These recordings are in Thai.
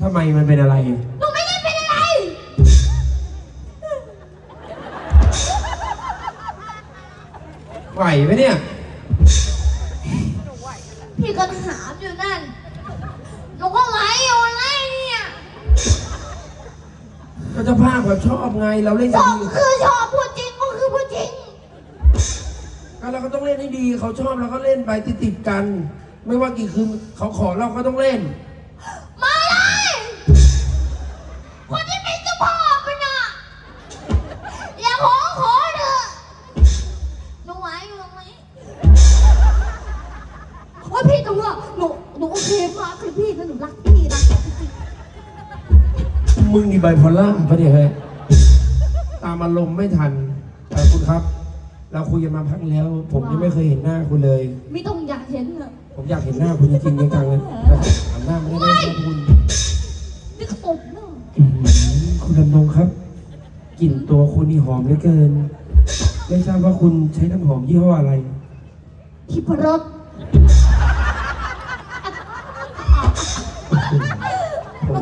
ทำไมมันเป็นอะไร หนูไม่ได้เป็นอะไร ไหวไหมเนี่ย พี่ก็ถามอยู่นั่น หนูก็ไหลอยู่ไรเนี่ยก็เจะภาพแบบชอบไง เราเล่นชกัอบนดีคือชอบพูดจริงก็คือพูดจริง ก็เราก็ต้องเล่นให้ดี เขาชอบเราก็เล่นไปติดติดๆกัน ไม่ว่ากี่คืนเขาขอเราก็ต้องเล่น โอ้ยพี่แต่ว่าหนูหนูโอเคมากเลยพี่แล้วหนูรักพี่รักจริงมึงนี่ไบโพล่าปะเนี่ยเฮ้ยตามอารมณ์ไม่ทันเออคุณครับ เราคุยกันมาพักแล้ว ผมยังไม่เคยเห็นหน้าคุณเลย ๆไม่ต้องอยากเห็นเลยผมอยากเห็นหน้าคุณจริงๆจังๆเลยหันหน้าไม่ได้ไหมครับคุณนี่ก็ตบเนาะอื้อหือคุณดำรงครับกลิ่นตัวคุณนี่หอมเหลือเกิน ไม่ทราบว่าคุณใช้น้ำหอมยี่ห้ออะไร ทิพรส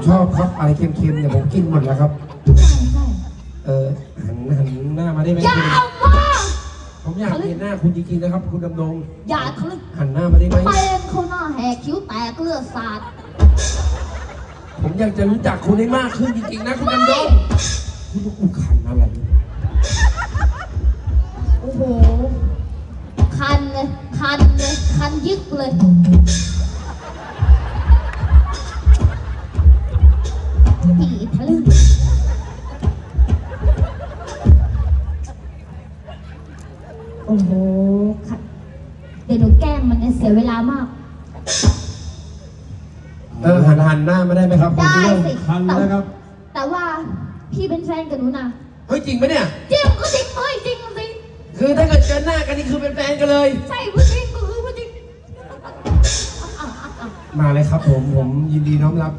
ชอบครับอะไรเค็มๆเนี่ยผมกินหมดแล้วครับใช่ใช่เออหันหันหน้ามาได้ไหมอย่าคุณเอามาผมอยากเห็นหน้าคุณจริงๆนะครับ คุณดำรงอย่าทะลึ่งหันหน้ามาได้ไหมเป็นเขาหน้าแหกคิ้วแตกเลือดสาดผมอยากจะรู้จักคุณให้มากขึ้นจริงๆนะคุณดำรงคุณกูขันอะไรโอ้โหคันเลยคันเลยคันยึกเลย ทะลึ่งโอ้โหคันเดี๋ยวหนูแกล้งมันเนี่ยเสียเวลามาก เออหันหันหน้ามาได้ไหมครับผมได้เริ่มสิคันแล้วครับ แต่ว่าพี่เป็นแฟนกับหนูนะเฮ้ยจริงไหมเนี่ย จริงก็จริงเฮ้ยจริงจริงคือถ้าเกิดเจอหน้ากันนี่คือเป็นแฟนกันเลย ใช่พูดจริงก็คือพูดจริง มาเลยครับผมผมยินดีน้อมรับ